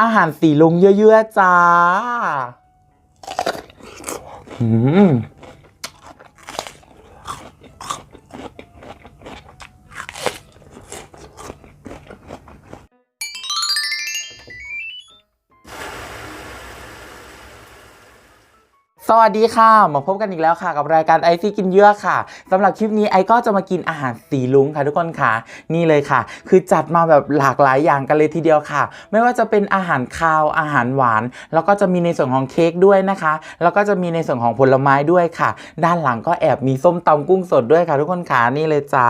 อาหารสีลุงเยอะๆจ้าอืมสวัสดีค่ะ มาพบกันอีกแล้วค่ะ กับรายการไอซี่กินเยอะค่ะ สำหรับคลิปนี้ไอก็จะมากินอาหารสีลุงค่ะทุกคนค่ะ นี่เลยค่ะ คือจัดมาแบบหลากหลายอย่างกันเลยทีเดียวค่ะ ไม่ว่าจะเป็นอาหารคาวอาหารหวาน แล้วก็จะมีในส่วนของเค้กด้วยนะคะ แล้วก็จะมีในส่วนของผลไม้ด้วยค่ะ ด้านหลังก็แอบมีส้มตำกุ้งสดด้วยค่ะ ทุกคนค่ะนี่เลยจ้า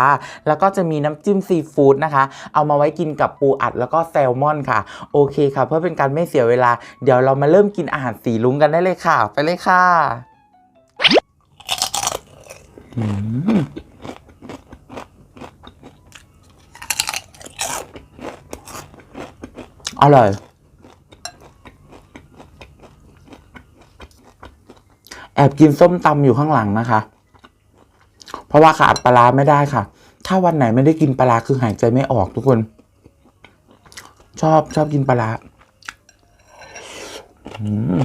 แล้วก็จะมีน้ำจิ้มซีฟู้ดนะคะ เอามาไว้กินกับปูอัดแล้วก็แซลมอนค่ะ โอเคค่ะ เพื่อเป็นการไม่เสียเวลา เดี๋ยวเรามาเริ่มกินอาหารสีลุงกันได้เลยค่ะ ไปเลยค่ะ อร่อย แอบกินส้มตำอยู่ข้างหลังนะคะ เพราะว่าขาดปลาไม่ได้ค่ะ ถ้าวันไหนไม่ได้กินปลาคือหายใจไม่ออกทุกคน ชอบชอบกินปลาร้าอืม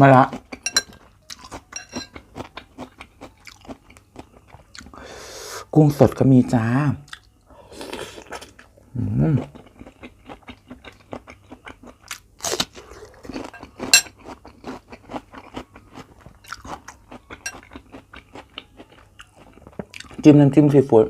มาละกุ้งสดก็มีจ้าจิ้มน้ำจิ้มซีฟู้ด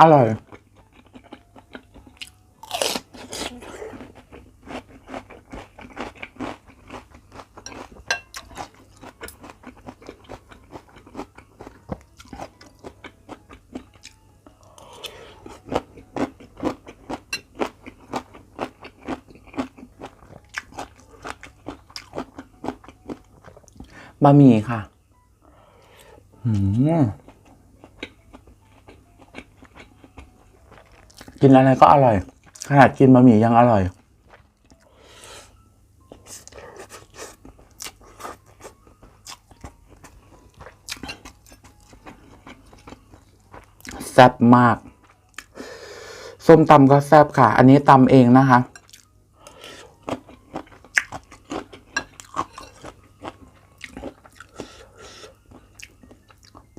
อร่อย บะหมี่ค่ะ กินอะไรก็อร่อย ขนาดกินบะหมี่ยังอร่อย แซ่บมาก ส้มตำก็แซ่บค่ะ อันนี้ตำเองนะคะ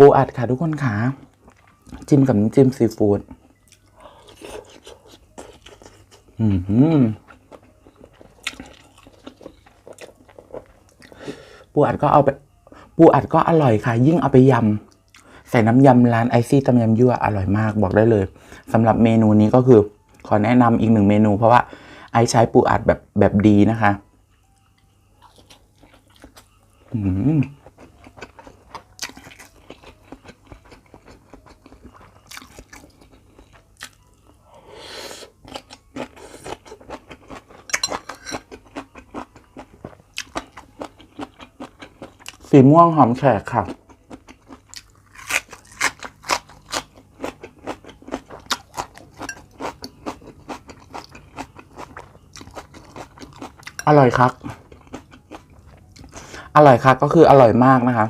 ปูอัดค่ะทุกคนค่ะ จิ้มกับน้ำจิ้มซีฟู้ดอืมปูอัดก็เอาไปปูอัดก็อร่อยค่ะ ยิ่งเอาไปยำ ใส่น้ำยำร้านไอซี่ตำยำยั่วอร่อยมากบอกได้เลยสำหรับเมนูนี้ก็คือขอแนะนำอีกหนึ่งเมนู เพราะว่าไอใช้ปูอัดแบบแบบดีนะคะ อืม สีม่วงหอมแขกค่ะ อร่อยครับ อร่อยครับก็คืออร่อยมากนะคะ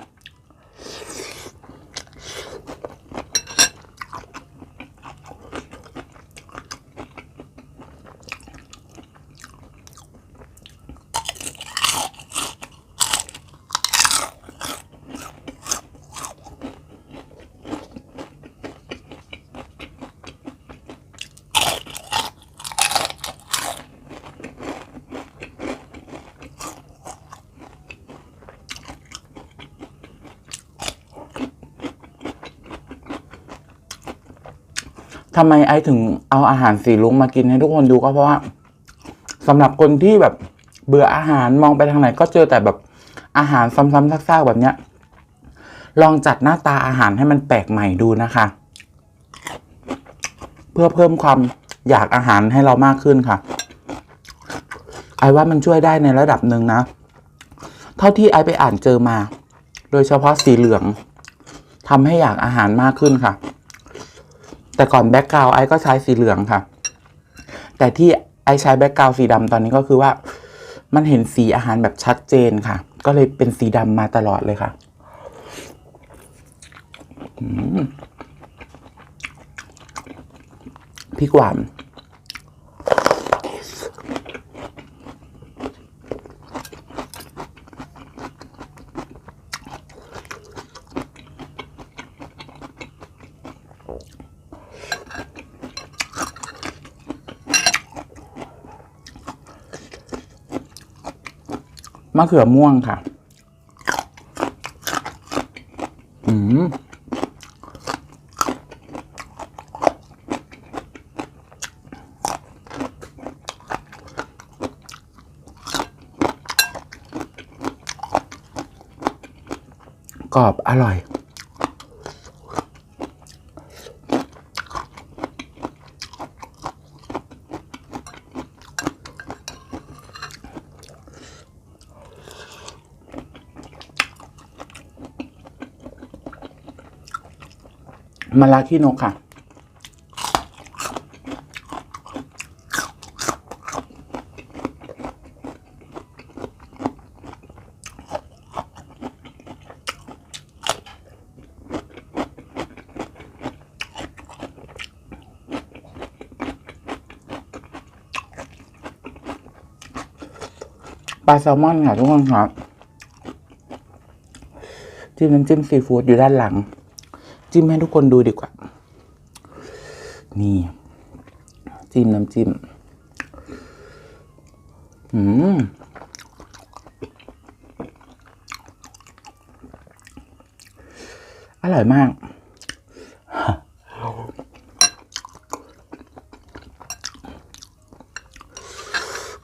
ทำไมไอถึงเอาอาหารสีลุงมากินให้ทุกคนดูก็เพราะว่าสำหรับคนที่แบบเบื่ออาหารมองไปทางไหน ก็เจอแต่แบบอาหารซ้ำๆซากๆแบบเนี้ย ลองจัดหน้าตาอาหารให้มันแปลกใหม่ดูนะคะ เพื่อเพิ่มความอยากอาหารให้เรามากขึ้นค่ะ ไอว่ามันช่วยได้ในระดับหนึ่งนะ เท่าที่ไอไปอ่านเจอมา โดยเฉพาะสีเหลืองทำให้อยากอาหารมากขึ้นค่ะ แต่ก่อนแบ็กกราวไอก็ใช้สีเหลืองค่ะ แต่ที่ไอใช้แบ็กกราวสีดำตอนนี้ก็คือว่ามันเห็นสีอาหารแบบชัดเจนค่ะ ก็เลยเป็นสีดำมาตลอดเลยค่ะพริกหวาน มะเขือม่วงค่ะ อืมกรอบอร่อย มะระขี้นกค่ะ ปลาแซลมอนค่ะทุกคนครับจิ้มน้ำจิ้มซีฟู้ดอยู่ด้านหลัง จิ้มให้ทุกคนดูดีกว่า นี่ จิ้มน้ำจิ้ม อืมอร่อยมาก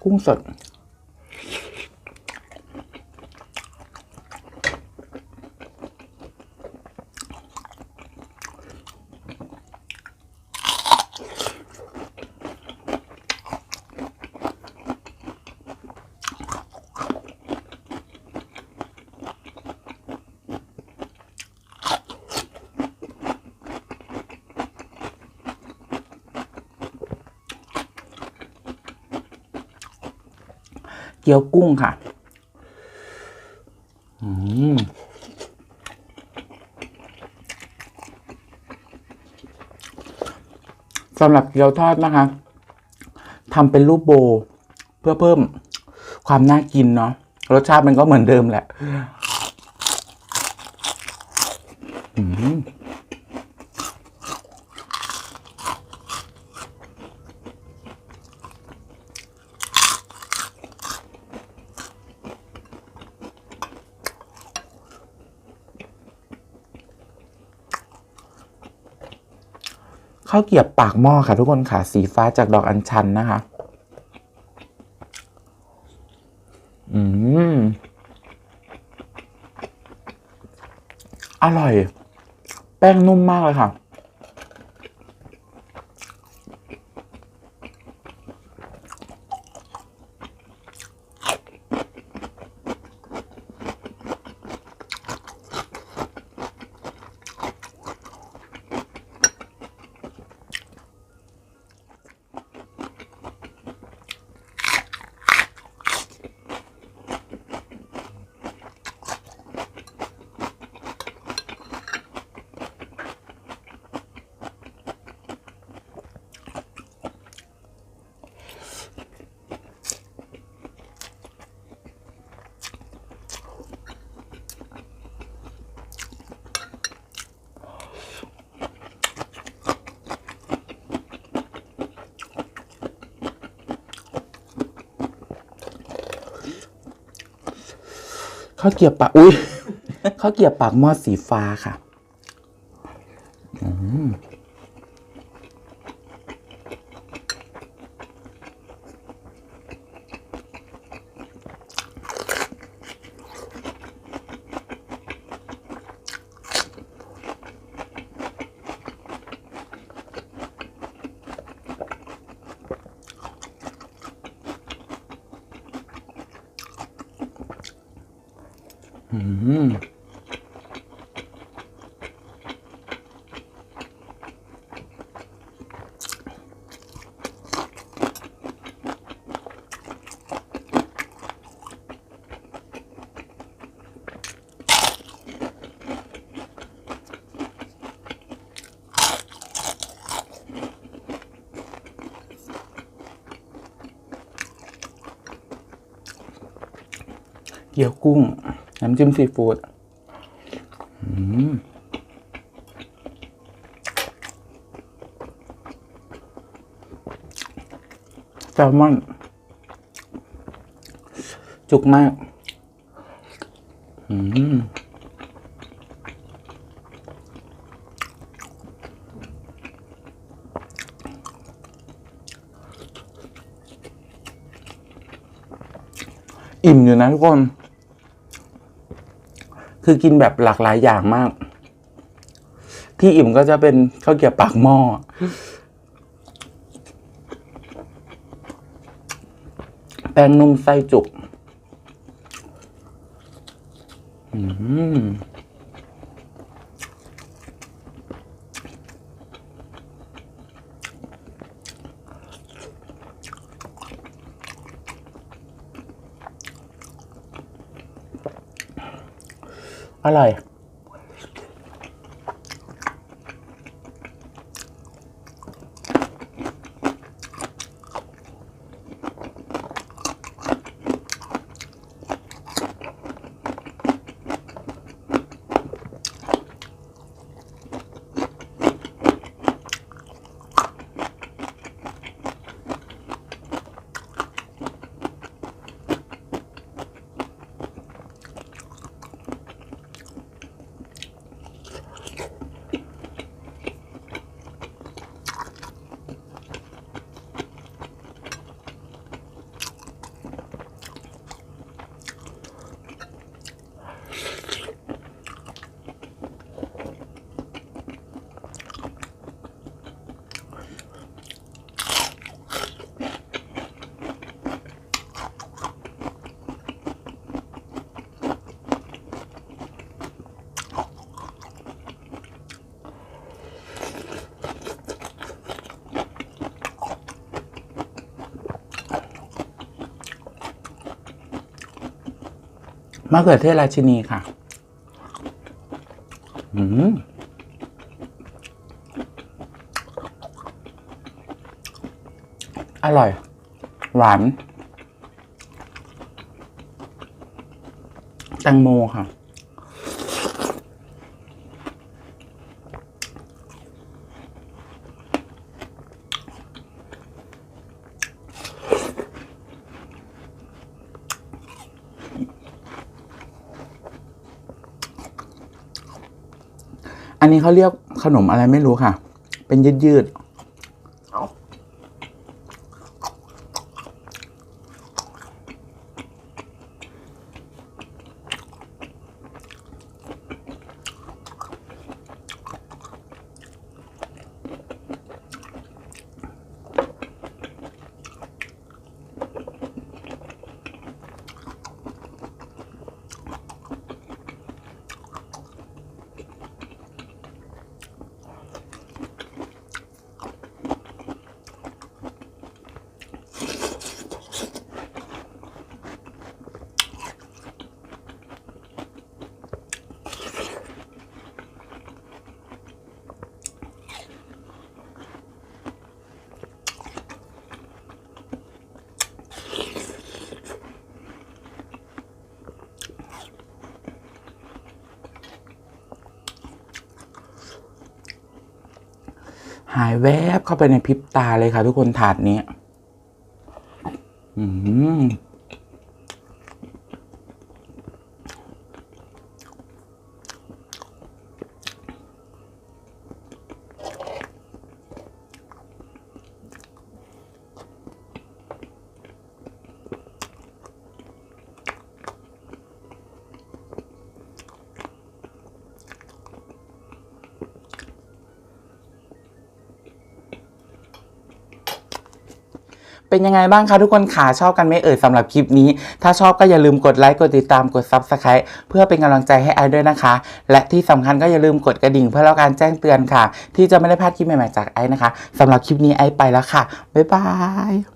กุ้งสด เกี๊ยวกุ้งค่ะ อืมสำหรับเกี๊ยวทอดนะคะทำเป็นรูปโบ เพื่อเพิ่มความน่ากินเนาะรสชาติมันก็เหมือนเดิมแหละ อืม ข้าวเกียบปากหม้อค่ะทุกคนค่ะ สีฟ้าจากดอกอัญชันนะคะ อืม อร่อย แป้งนุ่มมากเลยค่ะ ข้าวเกรียบปากอุ้ยข้าวเกรียบปากหม้อสีฟ้าค่ะ อืม 음. 역궁 น้ำจิ้มซีฟู้ดอืมแซลมอน จุกมาก อืมอิ่มอยู่นะทุกคน คือกินแบบหลากหลายอย่างมาก ที่อิ่มก็จะเป็นข้าวเกี๊ยวปากหม้อแป้งนุ่มไส้จุก อืม อร่อย มะเขือเทศราชินีค่ะ อืมอร่อย หวาน แตงโมค่ะ อันนี้เขาเรียกขนมอะไรไม่รู้ค่ะ เป็นยืดยืด หายแวบเข้าไปในพริบตาเลยค่ะ ทุกคนถาดนี้ อืม เป็นยังไงบ้างคะทุกคนขาชอบกันไหมเอ่ยสำหรับคลิปนี้ ถ้าชอบก็อย่าลืมกดไลค์กดติดตามกด Subscribe เพื่อเป็นกำลังใจให้ไอด้วยนะคะ และที่สำคัญก็อย่าลืมกดกระดิ่งเพื่อรับการแจ้งเตือนค่ะ ที่จะไม่ได้พลาดคลิปใหม่ๆจากไอนะคะสำหรับคลิปนี้ไอไปแล้วค่ะบ๊ายบาย